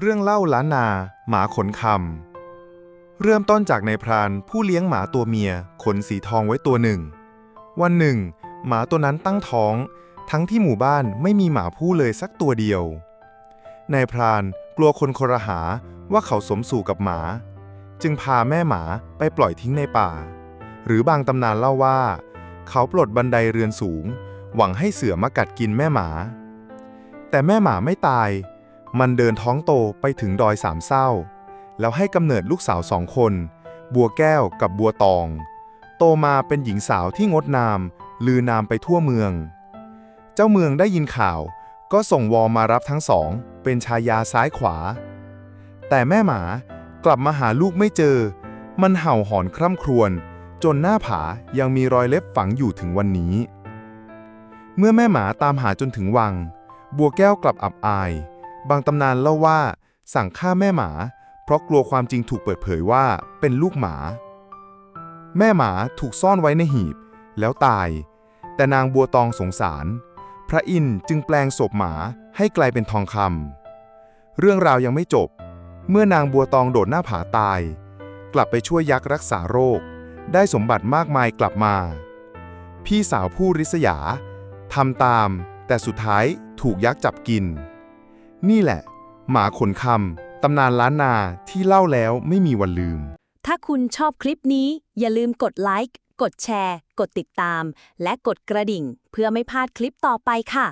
เรื่องเล่าล้านนา หมาขนคำ เริ่มต้นจากนายพรานผู้เลี้ยงหมาตัวเมีย ขนสีทองไว้ตัวหนึ่ง วันหนึ่ง หมาตัวนั้นตั้งท้อง ทั้งที่หมู่บ้านไม่มีหมาผู้เลยสักตัวเดียวนายพรานกลัวคนครหาว่าเขาสมสู่กับหมา จึงพาแม่หมาไปปล่อยทิ้งในป่า หรือบางตำนานเล่าว่า เขาปลดบันไดเรือนสูง หวังให้เสือมากัดกินแม่หมา แต่แม่หมาไม่ตาย มันเดินท้องโตไปถึงดอยสามเศร้า แล้วให้กำเนิดลูกสาวสองคน บัวแก้วกับบัวตอง โตมาเป็นหญิงสาวที่งดงาม ลือนามไปทั่วเมือง เจ้าเมืองได้ยินข่าว ก็ส่งวอมารับทั้งสอง เป็นชายาซ้ายขวา แต่แม่หมากลับมาหาลูกไม่เจอ มันเห่าหอนคร่ำครวญจนหน้าผายังมีรอยเล็บฝังอยู่ถึงวันนี้ เมื่อแม่หมาตามหาจนถึงวัง บัวแก้วกลับอับอาย บางตำนานเล่าว่า สั่งฆ่าแม่หมา เพราะกลัวความจริงถูกเปิดเผยว่าเป็นลูกหมา แม่หมาถูกซ่อนไว้ในหีบ แล้วตาย แต่นางบัวตองสงสาร พระอินทร์จึงแปลงศพหมาให้กลายเป็นทองคำเรื่องราวยังไม่จบ เมื่อนางบัวตองโดดหน้าผาตาย กลับไปช่วยยักษ์รักษาโรค ได้สมบัติมากมายกลับมา พี่สาวผู้ริษยาทำตาม แต่สุดท้ายถูกยักษ์จับกิน นี่แหละ หมาขนคำตำนานล้านนาที่เล่าแล้วไม่มีวันลืม ถ้าคุณชอบคลิปนี้อย่าลืมกดไลค์กดแชร์ กดติดตาม และกดกระดิ่ง เพื่อไม่พลาดคลิปต่อไปค่ะ